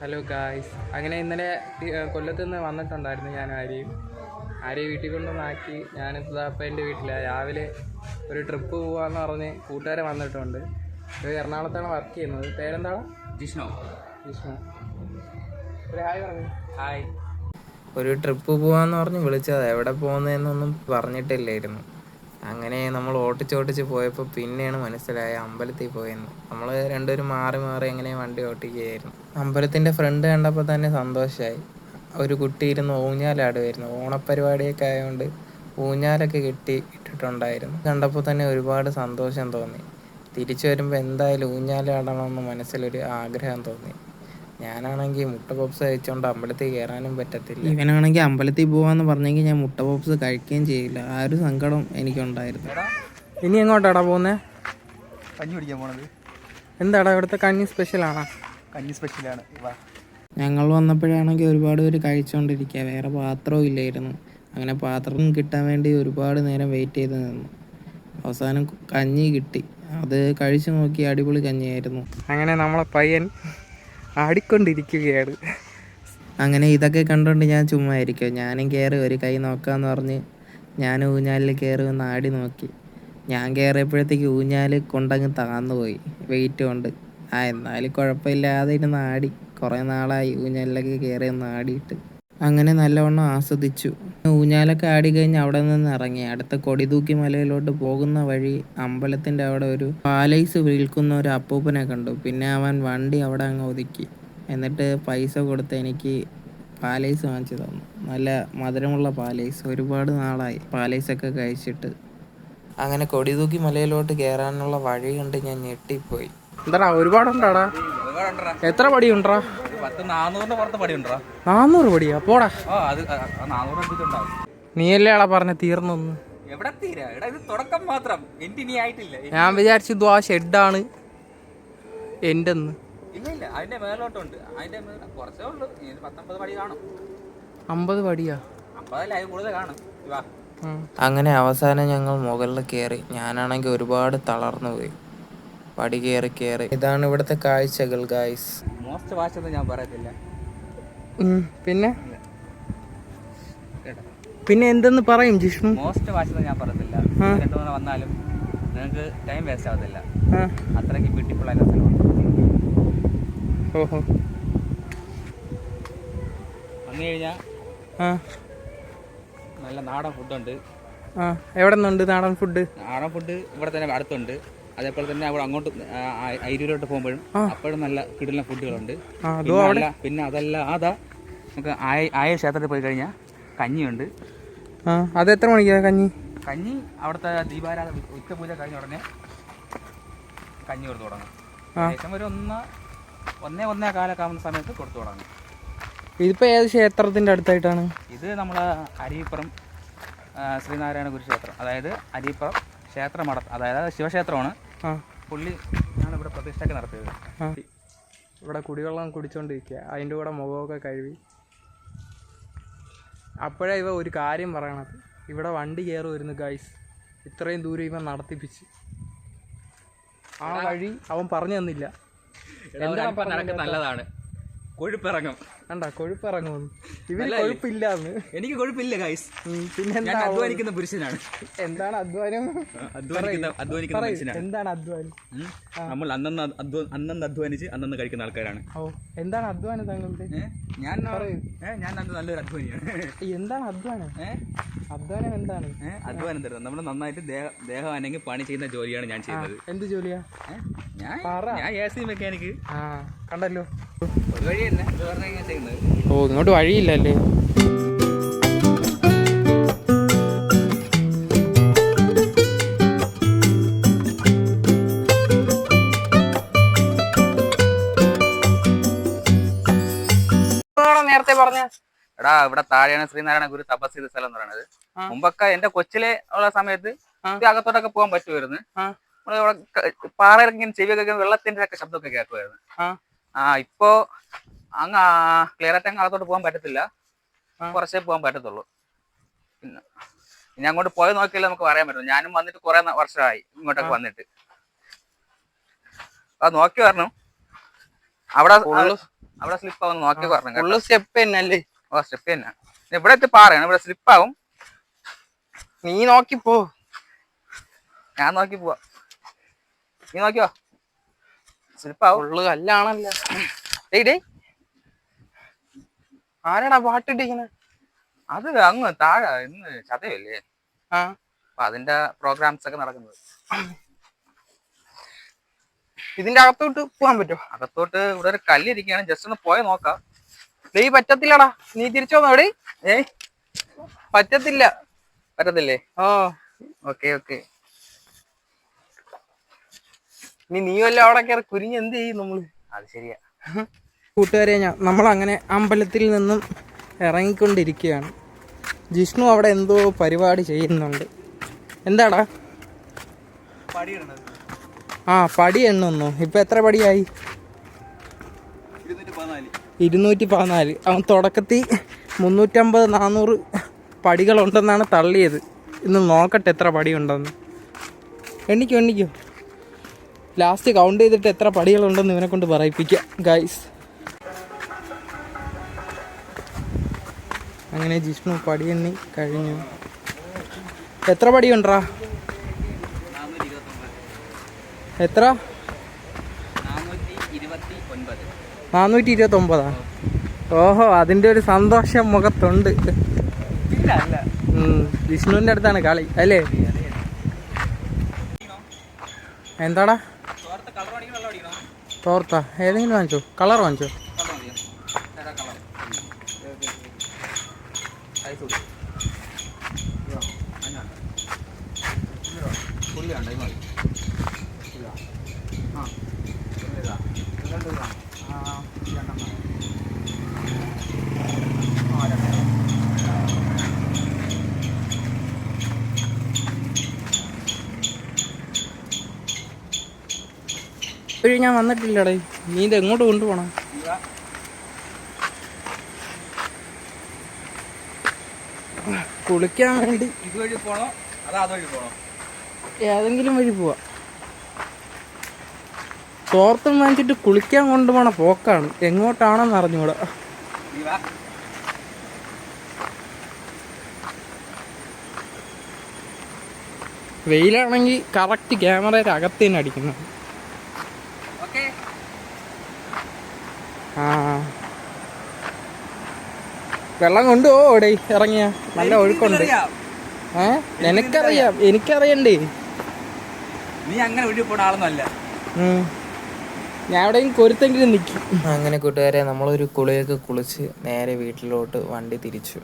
Hello guys അങ്ങനെ ഇന്നലെ കൊല്ലത്ത് നിന്ന് വന്നിട്ടുണ്ടായിരുന്നു ഞാൻ ആരെയും ആരെയും വീട്ടിൽ കൊണ്ടുവന്നാക്കി. ഞാനിപ്പോൾ അപ്പം എന്റെ വീട്ടിലാണ് രാവിലെ ഒരു ട്രിപ്പ് പോകാമെന്ന് പറഞ്ഞ് കൂട്ടുകാരെ വന്നിട്ടുണ്ട്. ഇത് എറണാകുളത്താണ് വർക്ക് ചെയ്യുന്നത്. പേരെന്താണ് ജിഷ്ണു. ജിഷ്ണു. ഒരു ഹായ് പറഞ്ഞു. ഹായ്. ഒരു ട്രിപ്പ് പോകാമെന്ന് പറഞ്ഞ് വിളിച്ചതാണ് എവിടെ പോകുന്നതെന്നൊന്നും പറഞ്ഞിട്ടില്ലായിരുന്നു. അങ്ങനെ നമ്മൾ ഓട്ടിച്ചോട്ടിച്ച് പോയപ്പോൾ പിന്നെയാണ് മനസ്സിലായ അമ്പലത്തിൽ പോയെന്ന്. നമ്മൾ രണ്ടുപേരും മാറി മാറി അങ്ങനെ വണ്ടി ഓട്ടിക്കുകയായിരുന്നു. അമ്പലത്തിന്റെ ഫ്രണ്ട് കണ്ടപ്പോൾ തന്നെ സന്തോഷമായി ഒരു കുട്ടി ഇരുന്ന് ഊഞ്ഞാലാടുമായിരുന്നു ഓണപ്പരിപാടിയൊക്കെ ആയതുകൊണ്ട് ഊഞ്ഞാലൊക്കെ കെട്ടി ഇട്ടിട്ടുണ്ടായിരുന്നു. കണ്ടപ്പോൾ തന്നെ ഒരുപാട് സന്തോഷം തോന്നി. തിരിച്ചു വരുമ്പോൾ എന്തായാലും ഊഞ്ഞാലാടണമെന്ന് മനസ്സിലൊരു ആഗ്രഹം തോന്നി. ഞാനാണെങ്കിൽ മുട്ട പോപ്സ് കഴിച്ചോണ്ട് അമ്പലത്തിൽ കയറാനും പറ്റത്തില്ല. ഇവനാണെങ്കിൽ അമ്പലത്തിൽ പോവാന്ന് പറഞ്ഞെങ്കിൽ ഞാൻ മുട്ട പോപ്സ് കഴിക്കുകയും ചെയ്യില്ല. ആ ഒരു സങ്കടം എനിക്കുണ്ടായിരുന്നു. ഇനി എങ്ങോട്ടാടാ പോകുന്നേ കഞ്ഞി കുടിക്കാൻ പോണത്. എന്താടാ ഇവിടുത്തെ കഞ്ഞി സ്പെഷ്യലാണോ കഞ്ഞി സ്പെഷ്യലാണ് ഞങ്ങൾ വന്നപ്പോഴാണെങ്കിൽ ഒരുപാട് പേര് കഴിച്ചുകൊണ്ടിരിക്കുക വേറെ പാത്രവും ഇല്ലായിരുന്നു. അങ്ങനെ പാത്രം കിട്ടാൻ വേണ്ടി ഒരുപാട് നേരം വെയിറ്റ് ചെയ്ത് നിന്നു. അവസാനം കഞ്ഞി കിട്ടി. അത് കഴിച്ചു നോക്കി അടിപൊളി കഞ്ഞിയായിരുന്നു. അങ്ങനെ നമ്മളെ പയ്യൻ ആടിക്കൊണ്ടിരിക്കുകയാണ്. അങ്ങനെ ഇതൊക്കെ കണ്ടുകൊണ്ട് ഞാൻ ചുമ്മാ ഇരിക്കും ഞാനും കയറി ഒരു കൈ നോക്കാന്ന് പറഞ്ഞ് ഞാൻ ഊഞ്ഞാലിൽ കയറി ഒന്ന് ആടി നോക്കി. ഞാൻ കയറിയപ്പോഴത്തേക്ക് ഊഞ്ഞാൽ കൊണ്ടങ്ങ് താന്നു പോയി. വെയിറ്റ് കൊണ്ട്. ആ എന്നാലും കുഴപ്പമില്ലാതെ ഇരുന്ന് ആടി. കുറേ നാളായി ഊഞ്ഞാലിലൊക്കെ കയറി ഒന്ന് ആടിയിട്ട്. അങ്ങനെ നല്ലവണ്ണം ആസ്വദിച്ചു. ഊഞ്ഞാലൊക്കെ ആടി കഴിഞ്ഞ് അവിടെ നിന്ന് ഇറങ്ങി. അടുത്ത കൊടിതൂക്കി മലയിലോട്ട് പോകുന്ന വഴി അമ്പലത്തിന്റെ അവിടെ ഒരു പാലൈസ് വിൽക്കുന്ന ഒരു അപ്പൂപ്പനെ കണ്ടു. പിന്നെ അവൻ വണ്ടി അവിടെ അങ്ങ് ഒതുക്കി. എന്നിട്ട് പൈസ കൊടുത്ത് എനിക്ക് പാലൈസ് വാങ്ങിച്ചു തന്നു. നല്ല മധുരമുള്ള പാലൈസ്. ഒരുപാട് നാളായി പാലൈസൊക്കെ കഴിച്ചിട്ട്. അങ്ങനെ കൊടിതൂക്കി മലയിലോട്ട് കയറാനുള്ള വഴി കണ്ട് ഞാൻ ഞെട്ടിപ്പോയി. എന്താടാ? ഒരുപാടുണ്ടാടാ. എത്ര പടി നാന്നൂറ് പടിയാ? പോടാ. നീയല്ലേ ആളാ പറഞ്ഞ തീർന്നൊന്ന്? എവിടെ തീരാ? ഇത് തുടക്കം മാത്രം. എന്റെ ആയിട്ടില്ല. ഞാൻ വിചാരിച്ചു ആ ഷെഡാണ്. എന്റെ കാണും. അമ്പത് പടിയാ? അങ്ങനെ അവസാനം ഞങ്ങൾ മുകളിൽ കയറി. ഞാനാണെങ്കിൽ ഒരുപാട് തളർന്നു പോയി. പടി കയറി കയറി ഇതാണ് ഇവിടുത്തെ കാഴ്ചകൾ ഗായ്സ് മോസ്റ്റ് വാച്ച് ഒന്നും ഞാൻ പറയത്തില്ല. പിന്നെ? പിന്നെ എന്തെന്ന് പറയും ജിഷ്ണു? മോസ്റ്റ് വാച്ച് ഒന്നും ഞാൻ പറയത്തില്ല. രണ്ടു മൂന്ന് വന്നാലും നിങ്ങൾക്ക് ടൈം വേസ്റ്റ് ആവത്തില്ല. അത്രയ്ക്ക് ബ്യൂട്ടിഫുൾ ആയ സ്ഥലമാണ് ഓഹോ. വന്നു കഴിഞ്ഞാ നല്ല നാടൻ ഫുഡുണ്ട് ആ. എവിടെ നിന്നുണ്ട് നാടൻ ഫുഡ് നാടൻ ഫുഡ് ഇവിടെ തന്നെ അടുത്തുണ്ട്. അതേപോലെ തന്നെ അവിടെ അങ്ങോട്ട് അയിരൂരോട്ട് പോകുമ്പോഴും അപ്പോഴും നല്ല കിടിലൻ ഫുഡുകളുണ്ട്. പിന്നെ അതല്ല അതാ നമുക്ക് ആയ ആയ ക്ഷേത്രത്തിൽ പോയി കഴിഞ്ഞാൽ കഞ്ഞിയുണ്ട്. അത് എത്ര മണിക്കാ കഞ്ഞി? കഞ്ഞി അവിടുത്തെ ദീപാരാധന ഉച്ചപൂജ കഴിഞ്ഞ ഉടനെ കഞ്ഞി കൊടുത്തു തുടങ്ങും. ഏകദേശം ഒരു ഒന്ന് ഒന്നേ ഒന്നേ കാലൊക്കെ ആവുന്ന സമയത്ത് കൊടുത്തു തുടങ്ങും. ഇതിപ്പോ ഏത് ക്ഷേത്രത്തിന്റെ അടുത്തായിട്ടാണ്? ഇത് നമ്മളെ അരിപ്പുറം ശ്രീനാരായണ ഗുരു ക്ഷേത്രം അതായത് അരിപ്പുറം ക്ഷേത്രമട അതായത് ശിവക്ഷേത്രമാണ്. പുള്ളി ഞാൻ ഇവിടെ പ്രതിഷ്ഠയൊക്കെ നടത്തിയത്. ഇവിടെ കുടിവെള്ളം കുടിച്ചോണ്ടിരിക്കുക അതിന്റെ കൂടെ മുഖമൊക്കെ കഴുകി. അപ്പോഴേ ഇവ ഒരു കാര്യം പറയണത്. ഇവിടെ വണ്ടി കയറി വരുന്നു ഗൈസ് ഇത്രയും ദൂരം ഇവൻ നടത്തിപ്പിച്ച്. ആ വഴി അവൻ പറഞ്ഞു തന്നില്ല. എന്താ നല്ലതാണ്. കൊഴുപ്പിറങ്ങും. കണ്ട ഇറങ്ങുന്നു ഇവർ കൊഴുപ്പില്ലാന്ന്. എനിക്ക് കൊഴുപ്പില്ല ഗൈസ് പിന്നെ ഞാൻ അധ്വാനിക്കുന്ന പുരുഷനാണ്. എന്താണ് അധ്വാനം? അധ്വാനിക്കുന്ന അധ്വാനിക്കുന്ന എന്താണ് അധ്വാനം? നമ്മൾ അന്നന്ന് അന്നന്ന് അധ്വാനിച്ച് അന്നന്ന് കഴിക്കുന്ന ആൾക്കാരാണ്. ഓ എന്താണ് അധ്വാനം താങ്കളുടെ ഞാൻ ഞാൻ നല്ലൊരു അധ്വാനിയാണ്. എന്താണ് അധ്വാനം? ഏ? അധ്വാനം എന്താണ്? അധ്വാനം തരുന്നത്. നമ്മൾ നന്നായിട്ട് ദേഹ ദേഹം അനങ്ങി പണി ചെയ്യുന്ന ജോലിയാണ് ഞാൻ ചെയ്യുന്നത്. എന്ത് ജോലിയാ? ഞാൻ ഞാൻ എ സി മെക്കാനിക്ക് ആ കണ്ടല്ലോ. ഒരു വഴി തന്നെ ചെയ്യുന്നത്. ഓ ഇങ്ങോട്ട് വഴിയില്ലല്ലേ? എടാ ഇവിടെ താഴെയാണ് ശ്രീനാരായണ ഗുരു തപസ് ചെയ്ത സ്ഥലം എന്ന് പറയുന്നത്. മുമ്പൊക്കെ എന്റെ കൊച്ചിലെ ഉള്ള സമയത്ത്. അകത്തോട്ടൊക്കെ പോകാൻ പറ്റുമായിരുന്നു. പാറയിറങ്ങി ഇങ്ങനെ ചെവിയൊക്കെ വെള്ളത്തിന്റെ ഒക്കെ ശബ്ദമൊക്കെ കേൾക്കുമായിരുന്നു. ആ. ഇപ്പോ അങ്ങ് ക്ലിയർ ആയിട്ട് അങ്ങ് അകത്തോട്ട് പോകാൻ പറ്റത്തില്ല. കുറച്ചേ പോകാൻ പറ്റത്തുള്ളൂ. പിന്നെ ഇനി അങ്ങോട്ട് പോയി നോക്കിയാലേ നമുക്ക് പറയാൻ പറ്റും. ഞാനും വന്നിട്ട് കുറെ വർഷമായി ഇങ്ങോട്ടൊക്കെ വന്നിട്ട്. അത് നോക്കി പറഞ്ഞു അവിടെ അവിടെ സ്ലിപ്പ് ആവും നോക്കി പറഞ്ഞു സ്റ്റെപ്പ് തന്നെ അല്ലേ ഓ സ്ലിപ്പ് തന്നെ. ഇവിടെ എത്തി പാറയാണ്. ഇവിടെ സ്ലിപ്പാവും നീ പോ. ഞാൻ നോക്കി പോവാ. നീ നോക്കിയോ? സ്ലിപ്പ് ആവും. ഫുള്ള് കല്ലാണല്ലോ. ഡേയ് ഡേയ്. ആരാടാ പാട്ടിട്ടിങ്ങനെ അത് അങ്ങ് താഴെ ഇന്ന് ചതയല്ലേ? ആ. അപ്പൊ അതിന്റെ പ്രോഗ്രാംസ് ഒക്കെ നടക്കുന്നത്. ഇതിന്റെ അകത്തോട്ട് പോകാൻ പറ്റുമോ? അകത്തോട്ട് ഇവിടെ ഒരു കല്ലിരിക്കുകയാണ് ജസ്റ്റ് ഒന്ന് പോയി നോക്കാം. ഡേയ് പറ്റത്തില്ലടാ. നീ തിരിച്ചു വന്നോ അവിടെ ഏ? പറ്റത്തില്ല. പറ്റത്തില്ലേ? ഓ ഓക്കെ ഓക്കെ. നീ നീ വല്ല അവിടെ കയറി കുരിഞ്ഞ് എന്ത് ചെയ്യും നമ്മൾ? അത് ശരിയാ. കൂട്ടുകാരെ ഞാൻ നമ്മളങ്ങനെ അമ്പലത്തിൽ നിന്നും ഇറങ്ങിക്കൊണ്ടിരിക്കുകയാണ്. ജിഷ്ണു അവിടെ എന്തോ പരിപാടി ചെയ്യുന്നുണ്ട്. എന്താടാ? ആ പടി എണ്ണുന്നു. ഇപ്പൊ എത്ര പടിയായി? ഇരുന്നൂറ്റി പതിനാല് അവൻ തുടക്കത്തിൽ മുന്നൂറ്റമ്പത് നാനൂറ് പടികളുണ്ടെന്നാണ് തള്ളിയത്. ഇന്ന് നോക്കട്ടെ എത്ര പടിയുണ്ടെന്ന്. എണ്ണിക്കോ എണ്ണിക്കോ. ലാസ്റ്റ് കൗണ്ട് ചെയ്തിട്ട് എത്ര പടികളുണ്ടെന്ന് ഇവനെ കൊണ്ട് പറയിപ്പിക്കാം ഗൈസ് അങ്ങനെ ജിഷ്ണു പടി എണ്ണി കഴിഞ്ഞു. എത്ര പടിയുണ്ടാ? എത്ര? നാനൂറ്റി ഇരുപത്തൊമ്പതാ ഓഹോ അതിന്റെ ഒരു സന്തോഷം മുഖത്തുണ്ട്. വിഷ്ണുവിന്റെ അടുത്താണ് കളി അല്ലേ? എന്താടാ? തോർത്ത? ഏതെങ്കിലും വാങ്ങിച്ചോ? കളർ വാങ്ങിച്ചോ? ഇപ്പോഴും ഞാൻ വന്നിട്ടില്ലടേ. നീ ഇത് എങ്ങോട്ട് കൊണ്ടുപോകണം കുളിക്കാൻ വേണ്ടി ഇതുവഴി പോണോ? അതോ അതുവഴി പോണോ? ഏതെങ്കിലും വഴി പോവാ. തോർത്തും വാങ്ങിച്ചിട്ട് കുളിക്കാൻ കൊണ്ടുപോണ പോക്കാണ്. എങ്ങോട്ടാണെന്ന് അറിഞ്ഞൂടാ. വെയിലാണെങ്കിൽ കറക്റ്റ് ക്യാമറയുടെ അകത്ത് തന്നെ അടിക്കുന്നത്. വെള്ളം കൊണ്ടുപോ അവിടെ ഇറങ്ങിയ. നല്ല ഒഴുക്കുണ്ട്. ഏ? നിനക്കറിയാം എനിക്കറിയണ്ടേ? നീ അങ്ങനെ ഒഴി പോണ ആളൊന്നും ഞാൻ എവിടെയും കൊരുത്തെങ്കിലും നിൽക്കും. അങ്ങനെ കൂട്ടുകാരെ നമ്മളൊരു കുളിയൊക്കെ കുളിച്ച് നേരെ വീട്ടിലോട്ട് വണ്ടി തിരിച്ചു.